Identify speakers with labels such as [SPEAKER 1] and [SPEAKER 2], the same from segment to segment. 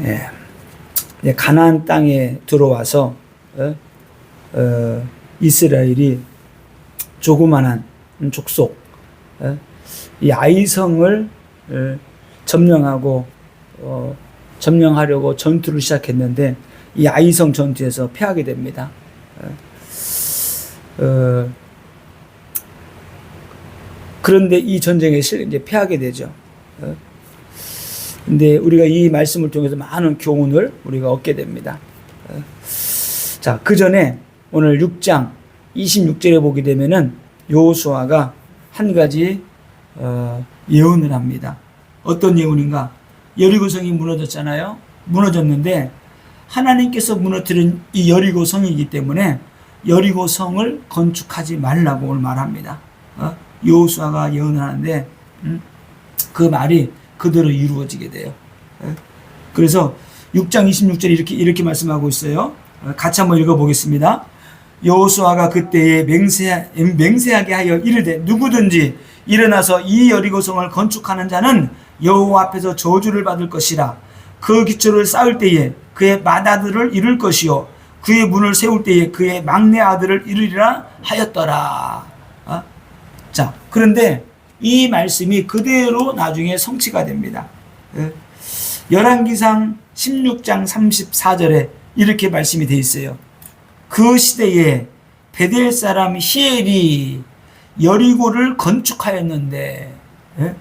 [SPEAKER 1] 예. 가나안 땅에 들어와서 어? 어, 이스라엘이 조그만한 족속 어? 이 아이성을 어, 점령하고 어, 점령하려고 전투를 시작했는데 이 아이성 전투에서 패하게 됩니다. 어, 어, 그런데 이 전쟁에 실 이제 패하게 되죠. 어, 근데 우리가 이 말씀을 통해서 많은 교훈을 우리가 얻게 됩니다. 어, 자, 그 전에 오늘 6장 26절에 보게 되면은 여호수아가 한 가지 어, 예언을 합니다. 어떤 예언인가? 여리고성이 무너졌잖아요. 무너졌는데 하나님께서 무너뜨린 이 여리고성이기 때문에 여리고성을 건축하지 말라고 오늘 말합니다. 어? 여호수아가 예언을 하는데 음? 그 말이 그대로 이루어지게 돼요. 예? 그래서 6장 26절에 이렇게 이렇게 말씀하고 있어요. 어, 같이 한번 읽어보겠습니다. 여호수아가 그때에 맹세, 맹세하게 하여 이르되 누구든지 일어나서 이 여리고성을 건축하는 자는 여호와 앞에서 저주를 받을 것이라 그 기초를 쌓을 때에 그의 맏아들을 이룰 것이요 그의 문을 세울 때에 그의 막내 아들을 이루리라 하였더라. 어? 자, 그런데 이 말씀이 그대로 나중에 성취가 됩니다. 예. 열왕기상 16장 34절에 이렇게 말씀이 돼 있어요. 그 시대에 베델 사람 히엘이 여리고를 건축하였는데 예?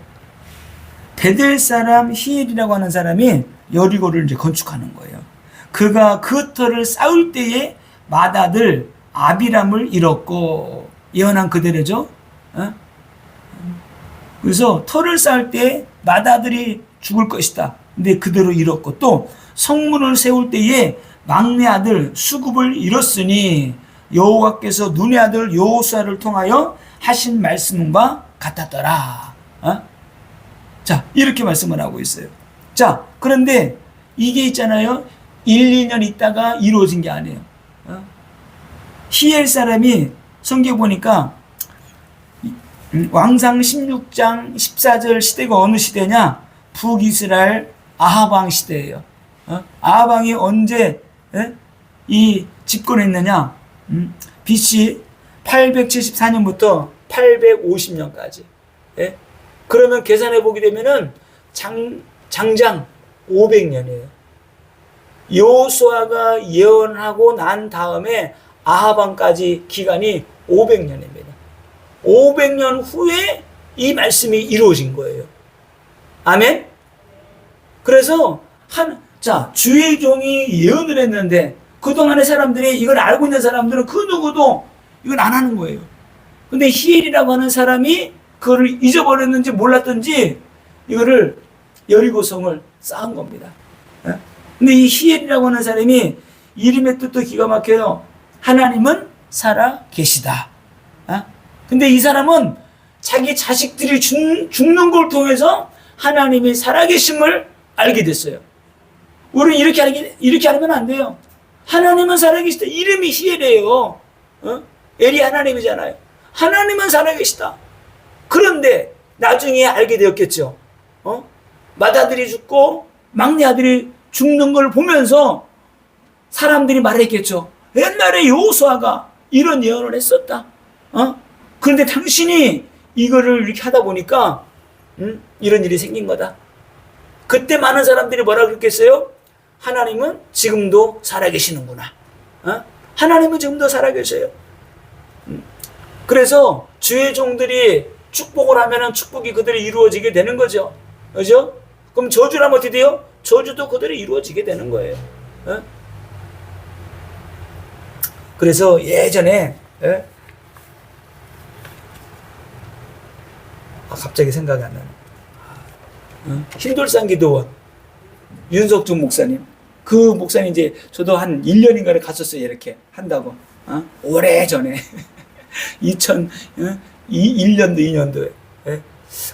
[SPEAKER 1] 베델 사람 히엘이라고 하는 사람이 여리고를 이제 건축하는 거예요. 그가 그 터를 쌓을 때에 맏아들 아비람을 잃었고 예언한 그대로죠. 어? 그래서 터를 쌓을 때 맏아들이 죽을 것이다. 근데 그대로 잃었고 또 성문을 세울 때에 막내 아들 수급을 잃었으니 여호와께서 눈의 아들 여호수아를 통하여 하신 말씀과 같았더라. 어? 자 이렇게 말씀을 하고 있어요. 자 그런데 이게 있잖아요. 1, 2년 있다가 이루어진 게 아니에요. 어? 히엘 사람이 성경 보니까 음, 왕상 16장 14절 시대가 어느 시대냐? 북이스라엘 아하방 시대예요. 어? 아하방이 언제 예? 이 집권했느냐? 음, BC 874년부터 850년까지. 예? 그러면 계산해 보게 되면은 장 장장 500년이에요. 요수아가 예언하고 난 다음에 아하방까지 기간이 500년입니다. 500년 후에 이 말씀이 이루어진 거예요. 아멘? 그래서 한, 자, 주의 종이 예언을 했는데 그동안의 사람들이 이걸 알고 있는 사람들은 그 누구도 이걸 안 하는 거예요. 근데 히엘이라고 하는 사람이 그거를 잊어버렸는지 몰랐던지 이거를 여리고성을 쌓은 겁니다. 예? 근데 이 히엘이라고 하는 사람이 이름의 뜻도 기가 막혀요. 하나님은 살아 계시다. 어? 근데 이 사람은 자기 자식들이 죽, 죽는 걸 통해서 하나님이 살아계심을 알게 됐어요. 우리는 이렇게 하기, 이렇게 하면 안 돼요. 하나님은 살아계시다. 이름이 히엘이에요. 어? 엘이 하나님이잖아요. 하나님은 살아계시다. 그런데 나중에 알게 되었겠죠. 어? 맏아들이 죽고 막내 아들이 죽는 걸 보면서 사람들이 말했겠죠. 옛날에 여호수아가 이런 예언을 했었다. 어? 그런데 당신이 이거를 이렇게 하다 보니까 음? 이런 일이 생긴 거다. 그때 많은 사람들이 뭐라 그랬겠어요? 하나님은 지금도 살아계시는구나. 어? 하나님은 지금도 살아계셔요. 음. 그래서 주의 종들이 축복을 하면은 축복이 그대로 이루어지게 되는 거죠. 그죠? 그럼 저주라면 어떻게 돼요? 저주도 그대로 이루어지게 되는 거예요. 어? 그래서 예전에 예? 아, 갑자기 생각이 안 나네. 어? 흰돌산 기도원 윤석준 목사님 그 목사님 이제 저도 한 1년인가를 갔었어요 이렇게 한다고 어? 오래 전에 2000 어? 1년도 2년도에 예?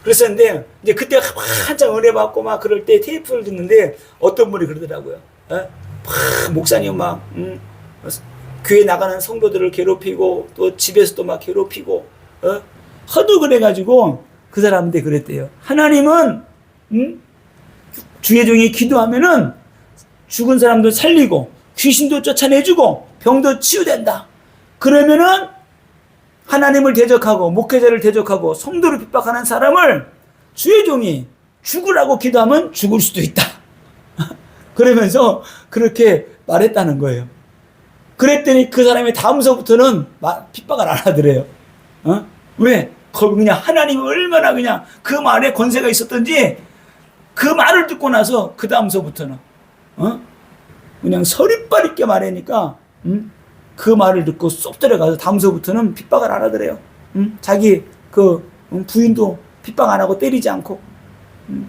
[SPEAKER 1] 그랬었는데 이제 그때 한창 은혜 받고 막 그럴 때 테이프를 듣는데 어떤 분이 그러더라고요 예? 막 목사님 막 음, 교회 나가는 성도들을 괴롭히고 또 집에서도 막 괴롭히고 어? 허도 그래가지고 그 사람한테 그랬대요. 하나님은 음? 주의 종이 기도하면은 죽은 사람도 살리고 귀신도 쫓아내주고 병도 치유된다. 그러면은 하나님을 대적하고 목회자를 대적하고 성도를 핍박하는 사람을 주의 종이 죽으라고 기도하면 죽을 수도 있다. 그러면서 그렇게 말했다는 거예요. 그랬더니 그 사람이 다음서부터는 마- 핍박을 안 하더래요. 어? 왜? 거기 그냥 하나님이 얼마나 그냥 그 말에 권세가 있었던지 그 말을 듣고 나서 그 다음서부터는 어? 그냥 서리빨 있게 말하니까 음? 그 말을 듣고 쏙 들어가서 다음서부터는 핍박을 안 하더래요. 음? 자기 그 음, 부인도 핍박 안 하고 때리지 않고. 음.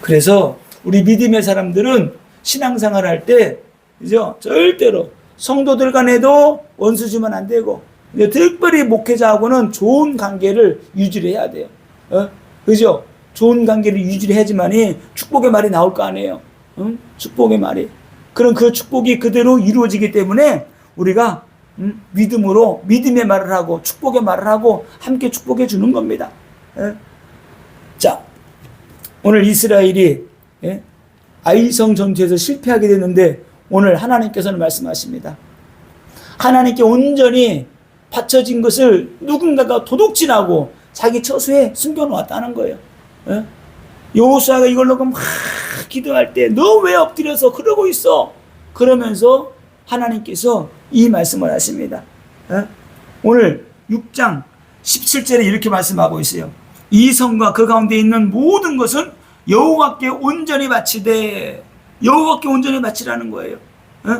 [SPEAKER 1] 그래서 우리 믿음의 사람들은 신앙생활 할 때, 그죠? 절대로 성도들 간에도 원수 주면 안 되고, 특별히 목회자하고는 좋은 관계를 유지를 해야 돼요. 어? 그죠? 좋은 관계를 유지를 해야지만이 축복의 말이 나올 거 아니에요. 응? 축복의 말이. 그럼 그 축복이 그대로 이루어지기 때문에 우리가 음, 믿음으로 믿음의 말을 하고 축복의 말을 하고 함께 축복해 주는 겁니다. 예? 자, 오늘 이스라엘이 예? 아이성 전투에서 실패하게 됐는데 오늘 하나님께서는 말씀하십니다. 하나님께 온전히 바쳐진 것을 누군가가 도둑질하고 자기 처소에 숨겨놓았다는 거예요. 예? 여호수아가 이걸로 막 기도할 때 너 왜 엎드려서 그러고 있어? 그러면서 하나님께서 이 말씀을 하십니다. 예? 오늘 6장 17절에 이렇게 말씀하고 있어요. 이 성과 그 가운데 있는 모든 것은 여호와께 온전히 바치되 여호와께 온전히 바치라는 거예요. 예?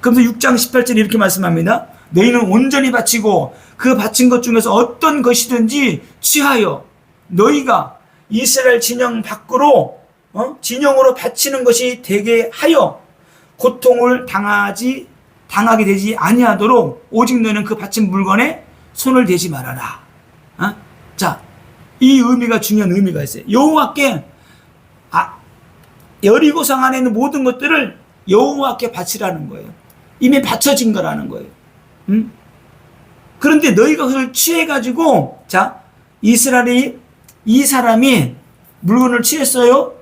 [SPEAKER 1] 그러면서 6장 18절에 이렇게 말씀합니다. 너희는 온전히 바치고 그 바친 것 중에서 어떤 것이든지 취하여 너희가 이스라엘 진영 밖으로 어? 진영으로 바치는 것이 되게 하여 고통을 당하지 당하게 되지 아니하도록 오직 너는 그 바친 물건에 손을 대지 말아라. 어? 자, 이 의미가 중요한 의미가 있어요. 여호와께 아, 여리고성 안에 있는 모든 것들을 여호와께 바치라는 거예요. 이미 바쳐진 거라는 거예요. 음? 그런데 너희가 그걸 취해가지고 자 이스라엘이 이 사람이 물건을 취했어요.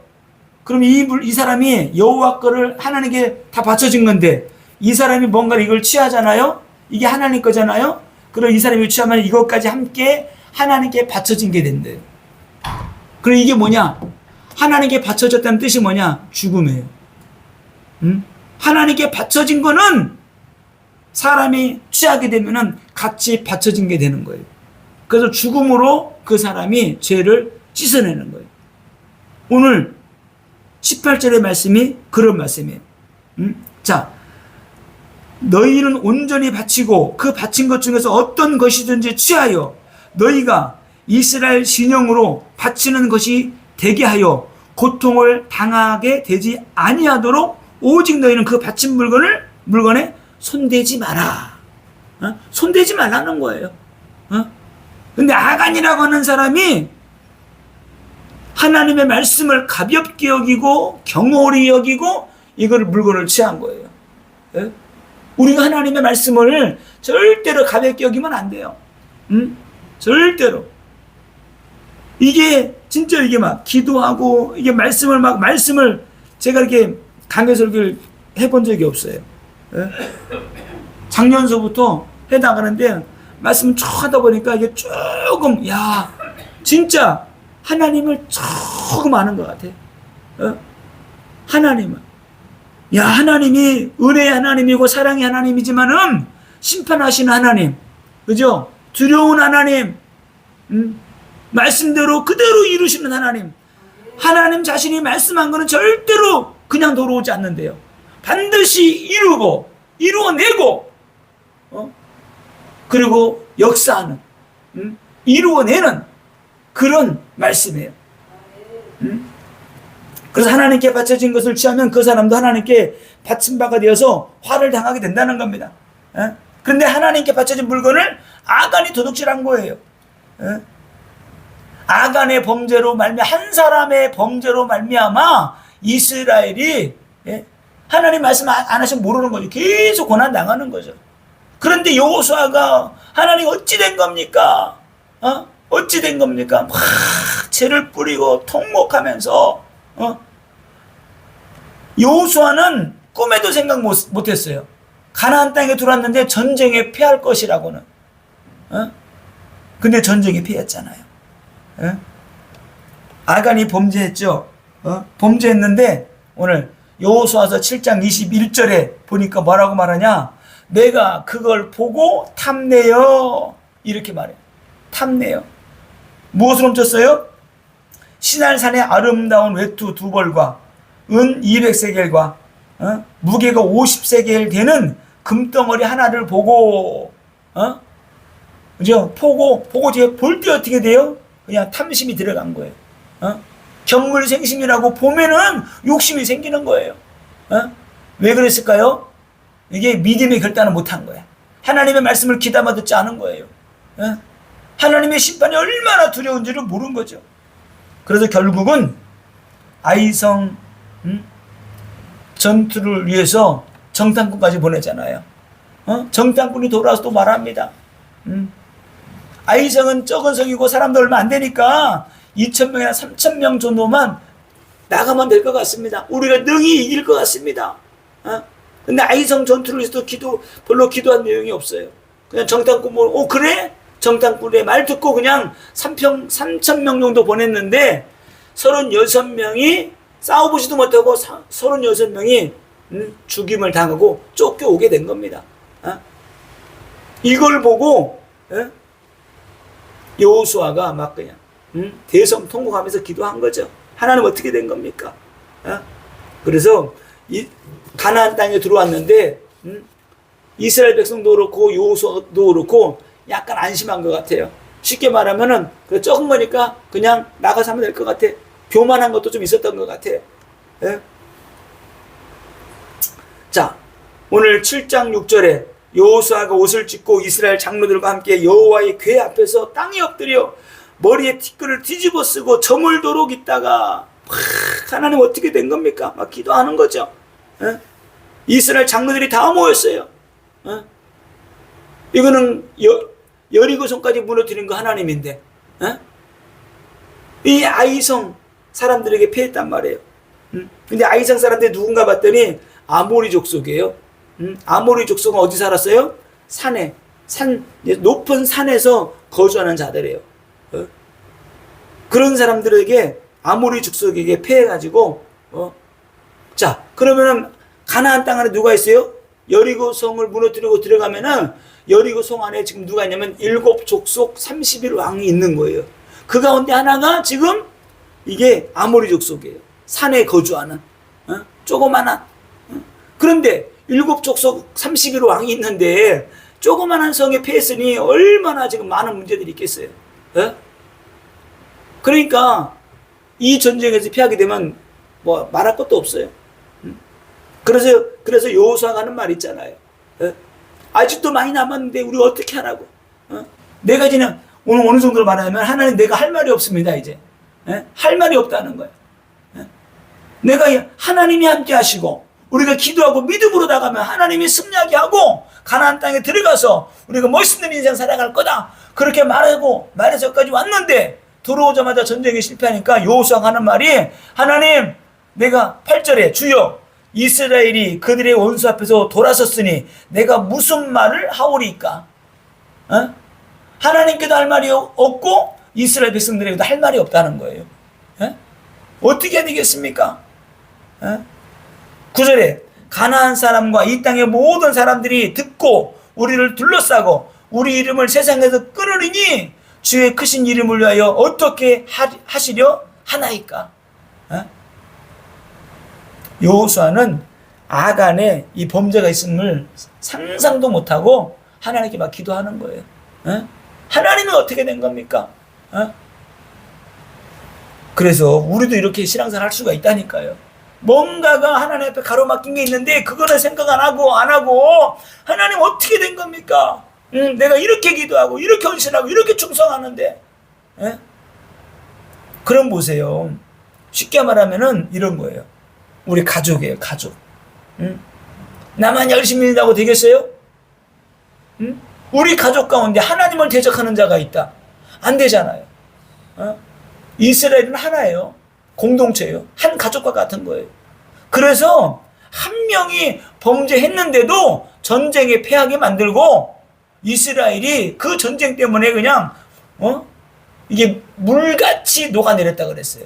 [SPEAKER 1] 그럼 이, 물, 이 사람이 여호와 거를 하나님께 다 바쳐진 건데 이 사람이 뭔가를 이걸 취하잖아요. 이게 하나님 거잖아요. 그럼 이 사람이 취하면 이것까지 함께 하나님께 바쳐진 게 된대요. 그럼 이게 뭐냐? 하나님께 바쳐졌다는 뜻이 뭐냐? 죽음이에요. 음? 하나님께 바쳐진 거는 사람이 취하게 되면은 같이 바쳐진 게 되는 거예요. 그래서 죽음으로 그 사람이 죄를 씻어내는 거예요. 오늘 18절의 말씀이 그런 말씀이에요. 음? 자, 너희는 온전히 바치고 그 바친 것 중에서 어떤 것이든지 취하여 너희가 이스라엘 진영으로 바치는 것이 되게 하여 고통을 당하게 되지 아니하도록 오직 너희는 그 바친 물건을 물건에 손대지 마라. 어? 손대지 말라는 거예요. 어? 근데 아간이라고 하는 사람이 하나님의 말씀을 가볍게 여기고 경홀히 여기고 이걸 물건을 취한 거예요. 예? 우리가 하나님의 말씀을 절대로 가볍게 여기면 안 돼요. 음? 절대로. 이게 진짜 이게 막 기도하고 이게 말씀을 막 말씀을 제가 이렇게 강의 설교를 해본 적이 없어요. 예? 작년서부터 해 나가는데 말씀 쭉 하다 보니까 이게 조금 야 진짜 하나님을 조금 아는 것 같아. 어? 하나님은 야 하나님이 은혜의 하나님이고 사랑의 하나님이지만은 심판하시는 하나님, 그죠? 두려운 하나님, 음? 말씀대로 그대로 이루시는 하나님. 하나님 자신이 말씀한 거는 절대로 그냥 돌아오지 않는데요. 반드시 이루고 이루어내고 어? 그리고 역사하는 음? 이루어내는 그런 말씀이에요. 음? 그래서 하나님께 바쳐진 것을 취하면 그 사람도 하나님께 바친 바가 되어서 화를 당하게 된다는 겁니다. 예? 그런데 하나님께 바쳐진 물건을 아간이 도둑질한 거예요. 예? 아간의 범죄로 말미 한 사람의 범죄로 말미암아 이스라엘이 예? 하나님 말씀 안 하시면 모르는 거죠. 계속 고난 당하는 거죠. 그런데 여호수아가 하나님 어찌 된 겁니까? 어? 어찌 된 겁니까? 막 죄를 뿌리고 통곡하면서 어? 여호수아는 꿈에도 생각 못, 못 했어요. 가나안 땅에 들어왔는데 전쟁에 패할 것이라고는. 어? 근데 전쟁에 패했잖아요. 어? 아간이 범죄했죠. 어? 범죄했는데 오늘 여호수아서 7장 21절에 보니까 뭐라고 말하냐? 내가 그걸 보고 탐내요. 이렇게 말해. 탐내요. 무엇을 훔쳤어요? 신할산의 아름다운 외투 두 벌과 은 200세겔과 어? 무게가 50세겔 되는 금덩어리 하나를 보고 어? 그죠? 보고 보고 뒤에 볼때 어떻게 돼요? 그냥 탐심이 들어간 거예요. 어? 견물생심이라고 보면은 욕심이 생기는 거예요. 어? 왜 그랬을까요? 이게 믿음의 결단을 못한 거야. 하나님의 말씀을 귀담아 듣지 않은 거예요. 어? 하나님의 심판이 얼마나 두려운지를 모른 거죠. 그래서 결국은 아이성 음? 전투를 위해서 정탐꾼까지 보내잖아요. 어? 정탐꾼이 돌아와서 또 말합니다. 음? 아이성은 적은 성이고 사람도 얼마 안 되니까 2천명이나 3천명 정도만 나가면 될 것 같습니다. 우리가 능히 이길 것 같습니다. 어? 근데 아이성 전투를 위해서 기도, 별로 기도한 내용이 없어요. 그냥 정탐꾼 뭐, 어, 그래? 정탐꾼의 말 듣고 그냥 3평, 3천명 정도 보냈는데 36명이 싸워보지도 못하고 36명이 음, 죽임을 당하고 쫓겨오게 된 겁니다. 어? 이걸 보고 예? 여호수아가 막 그냥 음, 대성 통곡하면서 기도한 거죠. 하나님 어떻게 된 겁니까? 어? 그래서 이 가나안 땅에 들어왔는데 음, 이스라엘 백성도 그렇고 여호수아도 그렇고 약간 안심한 것 같아요. 쉽게 말하면은 그 적은 거니까 그냥 나가서 하면 될 것 같아. 교만한 것도 좀 있었던 것 같아. 예? 자, 오늘 7장 6절에 여호수아가 옷을 찢고 이스라엘 장로들과 함께 여호와의 궤 앞에서 땅에 엎드려 머리에 티끌을 뒤집어 쓰고 저물도록 있다가 막 하나님 어떻게 된 겁니까? 막 기도하는 거죠. 예? 이스라엘 장로들이 다 모였어요. 예? 이거는 여, 여리고성까지 무너뜨린 거 하나님인데 예? 이 아이성 사람들에게 피했단 말이에요. 음? 근데 아이성 사람들이 누군가 봤더니 아모리 족속이에요. 음? 아모리 족속은 어디 살았어요? 산에 산 높은 산에서 거주하는 자들이에요. 어? 그런 사람들에게 아모리 족속에게 패해가지고 어? 자 그러면은 가나안 땅 안에 누가 있어요? 여리고 성을 무너뜨리고 들어가면은 여리고 성 안에 지금 누가 있냐면 일곱 족속 31 왕이 있는 거예요. 그 가운데 하나가 지금 이게 아모리 족속이에요. 산에 거주하는 어? 조그만한 어? 그런데 일곱 족속 31 왕이 있는데 조그만한 성에 패했으니 얼마나 지금 많은 문제들이 있겠어요. 어? 그러니까 이 전쟁에서 피하게 되면 뭐 말할 것도 없어요. 음? 그래서 그래서 여호수아가 하는 말 있잖아요. 어? 아직도 많이 남았는데 우리 어떻게 하라고? 어? 내가 이제는 오늘 어느 정도로 말하면 하나님 내가 할 말이 없습니다 이제 예? 할 말이 없다는 거예요. 예? 내가 하나님이 함께 하시고 우리가 기도하고 믿음으로 나가면 하나님이 승리하게 하고 가나안 땅에 들어가서 우리가 멋있는 인생 살아갈 거다 그렇게 말하고 말해서까지 왔는데 들어오자마자 전쟁에 실패하니까 여호수아가 하는 말이 하나님 내가 8절에 주여 이스라엘이 그들의 원수 앞에서 돌아섰으니 내가 무슨 말을 하오리까? 어? 하나님께도 할 말이 없고 이스라엘 백성들에게도 할 말이 없다는 거예요. 어? 어떻게 되겠습니까? 어? 9절에 가나안 사람과 이 땅의 모든 사람들이 듣고 우리를 둘러싸고 우리 이름을 세상에서 끊으리니 주의 크신 이름을 위하여 어떻게 하시려 하나이까? 어? 여호수아는 아간에 이 범죄가 있음을 상상도 못하고 하나님께 막 기도하는 거예요. 어? 하나님은 어떻게 된 겁니까? 어? 그래서 우리도 이렇게 신앙생활 할 수가 있다니까요. 뭔가가 하나님 앞에 가로막힌 게 있는데 그거를 생각 안 하고 안 하고 하나님 어떻게 된 겁니까? 음, 내가 이렇게 기도하고 이렇게 헌신하고 이렇게 충성하는데 예? 그럼 보세요. 쉽게 말하면은 이런 거예요. 우리 가족이에요, 가족. 응? 나만 열심히 일하고 되겠어요? 응? 우리 가족 가운데 하나님을 대적하는 자가 있다. 안 되잖아요. 어? 이스라엘은 하나예요. 공동체예요. 한 가족과 같은 거예요. 그래서 한 명이 범죄했는데도 전쟁에 패하게 만들고 이스라엘이 그 전쟁 때문에 그냥 어 이게 물같이 녹아내렸다 그랬어요.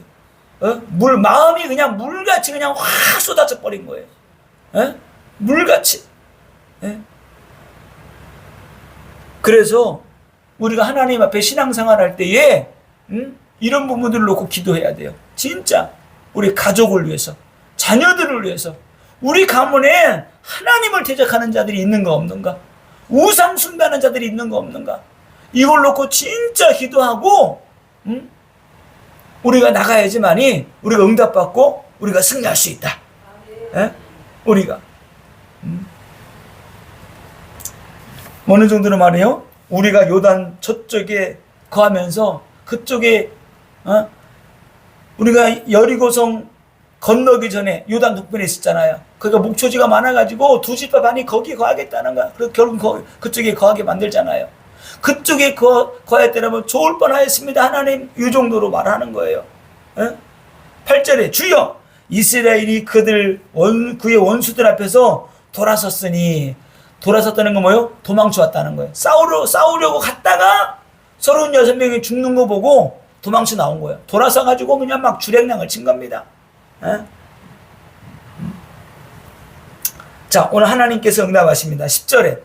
[SPEAKER 1] 어? 물 마음이 그냥 물같이 그냥 확 쏟아져 버린 거예요. 어? 물같이. 예? 그래서 우리가 하나님 앞에 신앙생활 할 때에 음? 이런 부분들을 놓고 기도해야 돼요. 진짜 우리 가족을 위해서, 자녀들을 위해서, 우리 가문에 하나님을 대적하는 자들이 있는가 없는가, 우상 숭배하는 자들이 있는가 없는가, 이걸 놓고 진짜 기도하고 음? 우리가 나가야지만이 우리가 응답받고 우리가 승리할 수 있다. 예? 우리가 음. 어느 정도로 말해요? 우리가 요단 저쪽에 거하면서 그쪽에 어? 우리가 여리고성 건너기 전에 요단 북편에 있었잖아요. 거기가 목초지가 많아가지고 두 집합 아니 거기 거하겠다는 거야. 그래서 결국 거, 그쪽에 거하게 만들잖아요. 그쪽에 거, 거했더라면 좋을 뻔하였습니다. 하나님 이 정도로 말하는 거예요. 예? 8절에 주여 이스라엘이 그들 원, 그의 원수들 앞에서 돌아섰으니 돌아섰다는 건 뭐예요? 도망쳐 왔다는 거예요. 싸우려, 싸우려고 갔다가 서른 여섯 명이 죽는 거 보고 도망쳐 나온 거예요. 돌아서 가지고 그냥 막 주랭랑을 친 겁니다. 예? 음. 자, 오늘 하나님께서 응답하십니다. 10절에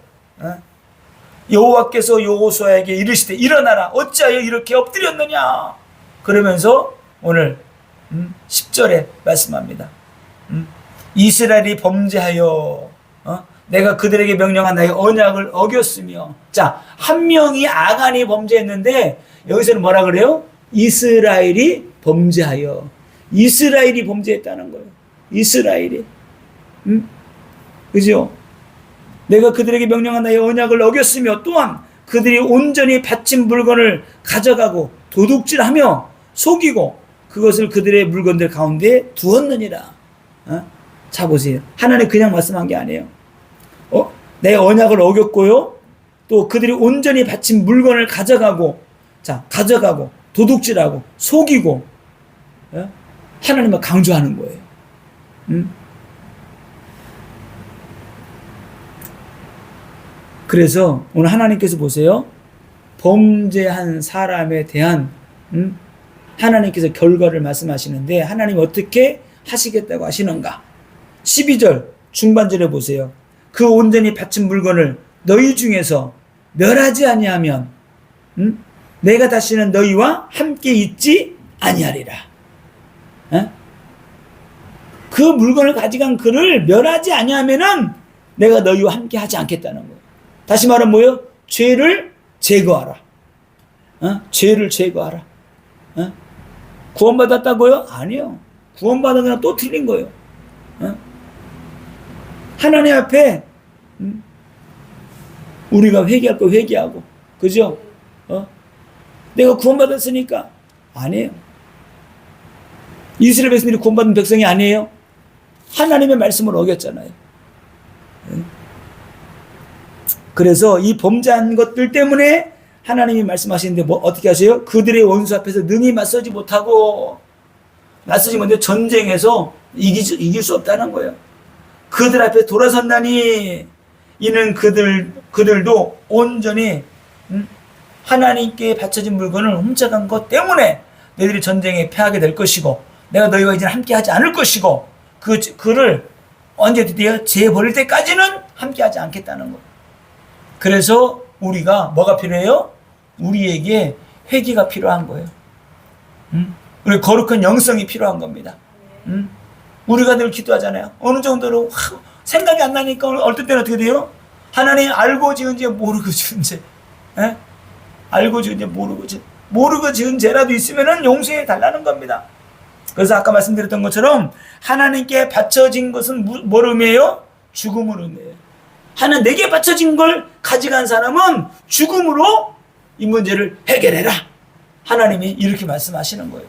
[SPEAKER 1] 여호와께서 여호수아에게 이르시되 일어나라 어찌하여 이렇게 엎드렸느냐 그러면서 오늘 음, 10절에 말씀합니다. 음, 이스라엘이 범죄하여 어? 내가 그들에게 명령한 나의 언약을 어겼으며 자 한 명이 아간이 범죄했는데 여기서는 뭐라 그래요? 이스라엘이 범죄하여 이스라엘이 범죄했다는 거예요. 이스라엘이 음? 그죠? 내가 그들에게 명령한 나의 언약을 어겼으며 또한 그들이 온전히 바친 물건을 가져가고 도둑질하며 속이고 그것을 그들의 물건들 가운데 두었느니라. 어? 자 보세요. 하나님 그냥 말씀한 게 아니에요. 어? 내 언약을 어겼고요. 또 그들이 온전히 바친 물건을 가져가고 자 가져가고 도둑질하고 속이고 어? 하나님을 강조하는 거예요. 음? 그래서 오늘 하나님께서 보세요. 범죄한 사람에 대한 음? 하나님께서 결과를 말씀하시는데 하나님 어떻게 하시겠다고 하시는가? 12절 중반절에 보세요. 그 온전히 바친 물건을 너희 중에서 멸하지 아니하면 음? 내가 다시는 너희와 함께 있지 아니하리라. 에? 그 물건을 가져간 그를 멸하지 아니하면은 내가 너희와 함께 하지 않겠다는 거예요. 다시 말하면 뭐예요? 죄를 제거하라. 어? 죄를 제거하라. 어? 구원받았다고요? 아니요. 구원받은 거랑 또 틀린 거예요. 어? 하나님 앞에 음? 우리가 회개할 거 회개하고, 그죠? 어? 내가 구원받았으니까 아니에요. 이스라엘 백성들이 구원받은 백성이 아니에요. 하나님의 말씀을 어겼잖아요. 그래서 이 범죄한 것들 때문에 하나님이 말씀하시는데 뭐 어떻게 하세요? 그들의 원수 앞에서 능히 맞서지 못하고 맞서지 못해 전쟁에서 이기, 이길 수 없다는 거예요. 그들 앞에 돌아선다니 이는 그들 그들도 온전히 음, 하나님께 바쳐진 물건을 훔쳐간 것 때문에 너희들이 전쟁에 패하게 될 것이고 내가 너희와 이제 함께 하지 않을 것이고 그 그를 언제 드디어 재버릴 때까지는 함께 하지 않겠다는 거예요. 그래서 우리가 뭐가 필요해요? 우리에게 회개가 필요한 거예요. 음? 우리 거룩한 영성이 필요한 겁니다. 음? 우리가 늘 기도하잖아요. 어느 정도로 하, 생각이 안 나니까 어떨 때는 어떻게 돼요? 하나님 알고 지은 죄 모르고 지은 죄. 에? 알고 지은 죄 모르고 죄. 모르고 지은 죄라도 있으면 용서해 달라는 겁니다. 그래서 아까 말씀드렸던 것처럼 하나님께 바쳐진 것은 뭘 의미해요? 죽음을 의미해요. 하나 내게 바쳐진 걸 가져간 사람은 죽음으로 이 문제를 해결해라. 하나님이 이렇게 말씀하시는 거예요.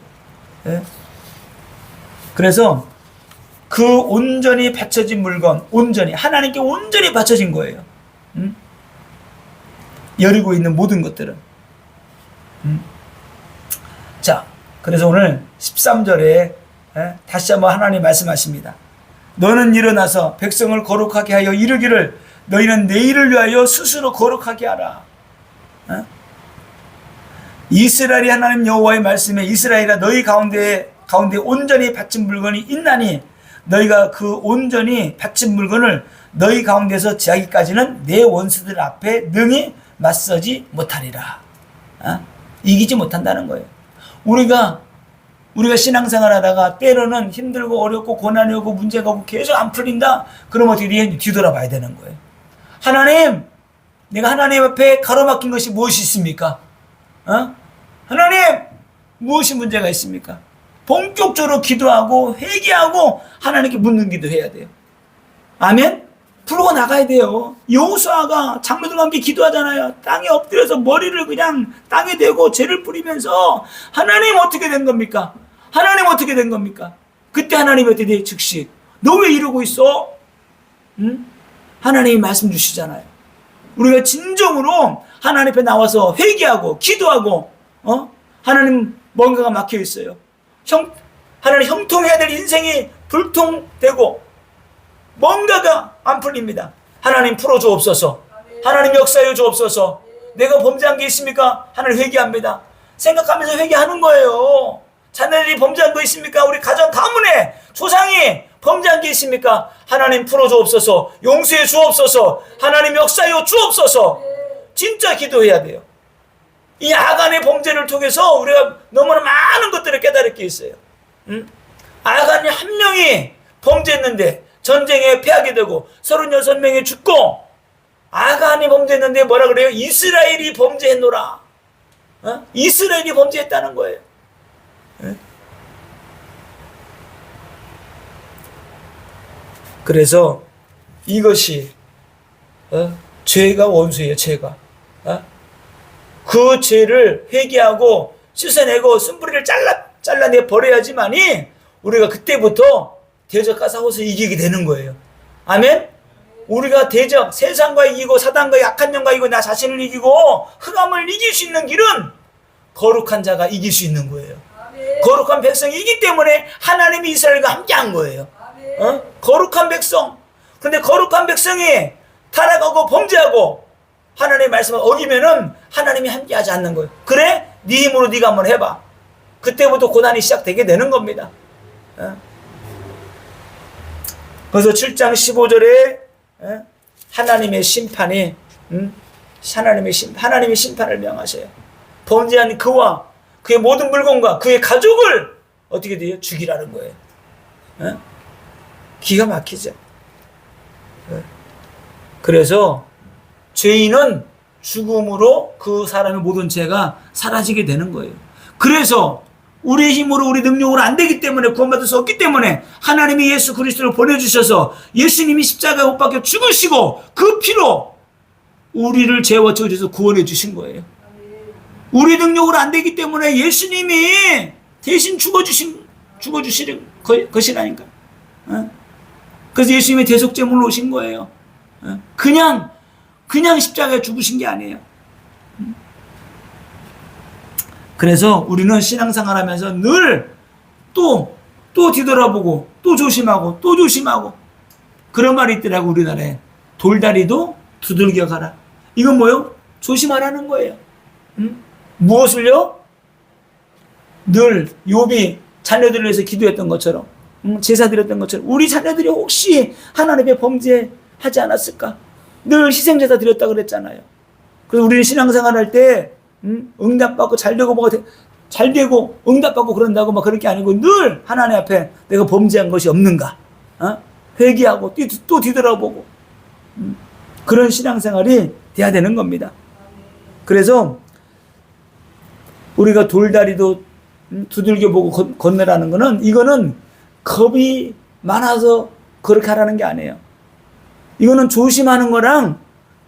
[SPEAKER 1] 예? 그래서 그 온전히 바쳐진 물건, 온전히 하나님께 온전히 바쳐진 거예요. 음? 여리고 있는 모든 것들은. 음? 자, 그래서 오늘 13절에 예? 다시 한번 하나님 말씀하십니다. 너는 일어나서 백성을 거룩하게 하여 이르기를 너희는 내일을 위하여 스스로 거룩하게 하라. 어? 이스라엘이 하나님 여호와의 말씀에 이스라엘아 너희 가운데 가운데 온전히 바친 물건이 있나니 너희가 그 온전히 바친 물건을 너희 가운데서 지하기까지는 내 원수들 앞에 능히 맞서지 못하리라. 어? 이기지 못한다는 거예요. 우리가 우리가 신앙생활 하다가 때로는 힘들고 어렵고 고난이 오고 문제가 오고 계속 안 풀린다. 그럼 어떻게 돼? 뒤돌아봐야 되는 거예요. 하나님, 내가 하나님 앞에 가로막힌 것이 무엇이 있습니까? 어? 하나님, 무엇이 문제가 있습니까? 본격적으로 기도하고 회개하고 하나님께 묻는 기도해야 돼요. 아멘? 풀고 나가야 돼요. 여호수아가 장로들과 함께 기도하잖아요. 땅에 엎드려서 머리를 그냥 땅에 대고 죄를 뿌리면서 하나님 어떻게 된 겁니까? 하나님 어떻게 된 겁니까? 그때 하나님 어떻게 돼? 즉시 너 왜 이러고 있어? 응? 하나님이 말씀 주시잖아요. 우리가 진정으로 하나님 앞에 나와서 회개하고 기도하고 어? 하나님 뭔가가 막혀 있어요. 형 하나님 형통해야 될 인생이 불통되고 뭔가가 안 풀립니다. 하나님 풀어 주옵소서. 하나님 역사해 주옵소서. 내가 범죄한 게 있습니까? 하나님 회개합니다. 생각하면서 회개하는 거예요. 자녀들이 범죄한 거 있습니까? 우리 가정 가문에 조상이 범죄한 게 있습니까? 하나님 풀어 주옵소서. 용서해 주옵소서. 하나님 역사해 주옵소서. 진짜 기도해야 돼요. 이 아간의 범죄를 통해서 우리가 너무나 많은 것들을 깨달을 게 있어요. 응? 아간이 한 명이 범죄했는데 전쟁에 패하게 되고 36명이 죽고 아간이 범죄했는데 뭐라 그래요? 이스라엘이 범죄했노라. 어? 이스라엘이 범죄했다는 거예요. 예? 그래서 이것이 어? 죄가 원수예요. 죄가. 어? 그 죄를 회개하고 씻어내고 쓴뿌리를 잘라 잘라내 버려야지만이 우리가 그때부터 대적과 싸워서 이기게 되는 거예요. 아멘. 우리가 대적 세상과 이기고 사단과 약한 영과 이기고 나 자신을 이기고 흑암을 이길 수 있는 길은 거룩한 자가 이길 수 있는 거예요. 거룩한 백성이기 때문에 하나님이 이스라엘과 함께한 거예요. 어? 거룩한 백성. 근데 거룩한 백성이 타락하고 범죄하고 하나님의 말씀을 어기면은 하나님이 함께하지 않는 거예요. 그래? 네 힘으로 네가 한번 해봐. 그때부터 고난이 시작되게 되는 겁니다. 어? 그래서 7장 15절에 어? 하나님의 심판이 음? 하나님의 심 하나님의 심판을 명하셔요. 범죄한 그와 그의 모든 물건과 그의 가족을 어떻게 돼요? 죽이라는 거예요. 어? 기가 막히죠. 어? 그래서 죄인은 죽음으로 그 사람의 모든 죄가 사라지게 되는 거예요. 그래서 우리의 힘으로 우리 능력으로 안 되기 때문에 구원받을 수 없기 때문에 하나님이 예수 그리스도를 보내주셔서 예수님이 십자가에 못 박혀 죽으시고 그 피로 우리를 죄와 저주에서 구원해 주신 거예요. 우리 능력으로 안 되기 때문에 예수님이 대신 죽어주신 죽어주시는 것이라니까. 어? 그래서 예수님이 대속제물로 오신 거예요. 어? 그냥 그냥 십자가에 죽으신 게 아니에요. 그래서 우리는 신앙생활 하면서 늘 또, 또 뒤돌아보고, 또 조심하고, 또 조심하고. 그런 말이 있더라고, 우리나라에. 돌다리도 두들겨 가라. 이건 뭐요? 조심하라는 거예요. 응? 무엇을요? 늘 욥이 자녀들을 위해서 기도했던 것처럼, 응? 제사 드렸던 것처럼, 우리 자녀들이 혹시 하나님의 범죄하지 않았을까? 늘 희생제사 드렸다 그랬잖아요. 그래서 우리는 신앙생활 할 때, 음, 응답받고 잘 되고 뭐가 되, 잘 되고 응답받고 그런다고 막 그런 게 아니고 늘 하나님 앞에 내가 범죄한 것이 없는가, 어? 회개하고 또, 또 뒤돌아보고, 음, 그런 신앙생활이 돼야 되는 겁니다. 그래서 우리가 돌다리도 음, 두들겨 보고 건너라는 거는 이거는 겁이 많아서 그렇게 하라는 게 아니에요. 이거는 조심하는 거랑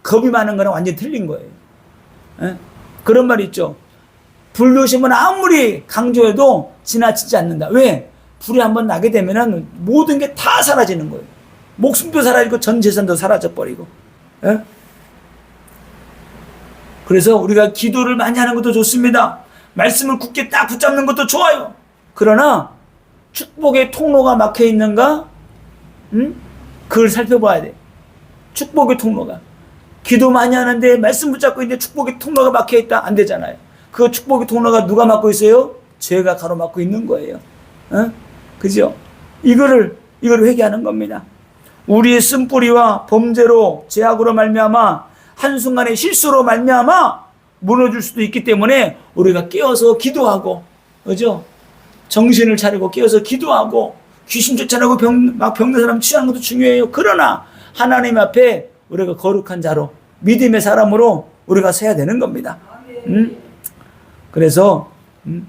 [SPEAKER 1] 겁이 많은 거랑 완전 틀린 거예요. 에? 그런 말 있죠. 불조심은 아무리 강조해도 지나치지 않는다. 왜? 불이 한번 나게 되면은 모든 게 다 사라지는 거예요. 목숨도 사라지고 전 재산도 사라져 버리고. 에? 그래서 우리가 기도를 많이 하는 것도 좋습니다. 말씀을 굳게 딱 붙잡는 것도 좋아요. 그러나 축복의 통로가 막혀 있는가? 응? 그걸 살펴봐야 돼. 축복의 통로가. 기도 많이 하는데 말씀 붙잡고 있는데 축복의 통로가 막혀 있다 안 되잖아요. 그 축복의 통로가 누가 막고 있어요? 죄가 가로막고 있는 거예요. 어? 그죠? 이거를 이걸 회개하는 겁니다. 우리의 쓴뿌리와 범죄로 죄악으로 말미암아 한순간의 실수로 말미암아 무너질 수도 있기 때문에 우리가 깨어서 기도하고 그죠? 정신을 차리고 깨어서 기도하고 귀신 쫓아내고 병, 막 병든 사람 취하는 것도 중요해요. 그러나 하나님 앞에 우리가 거룩한 자로 믿음의 사람으로 우리가 서야 되는 겁니다. 음? 그래서 음?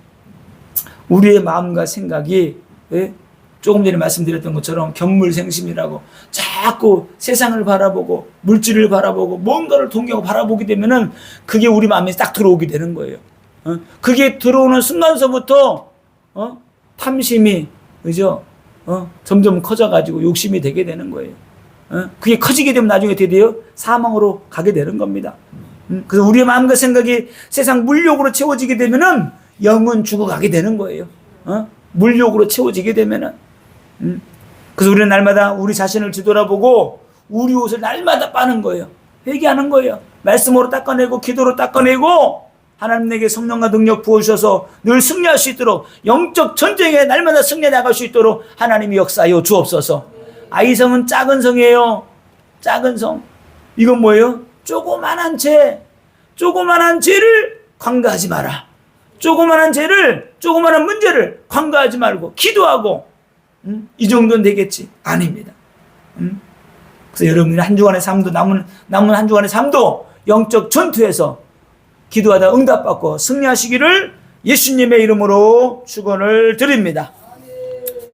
[SPEAKER 1] 우리의 마음과 생각이 예? 조금 전에 말씀드렸던 것처럼 견물생심이라고 자꾸 세상을 바라보고 물질을 바라보고 뭔가를 동경하고 바라보게 되면은 그게 우리 마음에 딱 들어오게 되는 거예요. 어? 그게 들어오는 순간서부터 어? 탐심이 그죠? 어? 점점 커져가지고 욕심이 되게 되는 거예요. 어? 그게 커지게 되면 나중에 돼요? 사망으로 가게 되는 겁니다. 음? 그래서 우리의 마음과 생각이 세상 물욕으로 채워지게 되면은 영은 죽어가게 되는 거예요. 어? 물욕으로 채워지게 되면은. 음? 그래서 우리는 날마다 우리 자신을 뒤돌아보고 우리 옷을 날마다 빠는 거예요. 회개하는 거예요. 말씀으로 닦아내고 기도로 닦아내고 하나님 내게 성령과 능력 부어주셔서 늘 승리할 수 있도록 영적 전쟁에 날마다 승리해 나갈 수 있도록 하나님이 역사하여 주옵소서. 아이성은 작은 성이에요. 작은 성. 이건 뭐예요? 조그만한 죄. 조그만한 죄를 관가하지 마라. 조그만한 죄를, 조그만한 문제를 관가하지 말고 기도하고 음? 이 정도는 되겠지? 아닙니다. 음? 그래서 여러분이 한 주간의 삶도 남은 남은 한 주간의 삶도 영적 전투에서 기도하다 응답받고 승리하시기를 예수님의 이름으로 축원을 드립니다.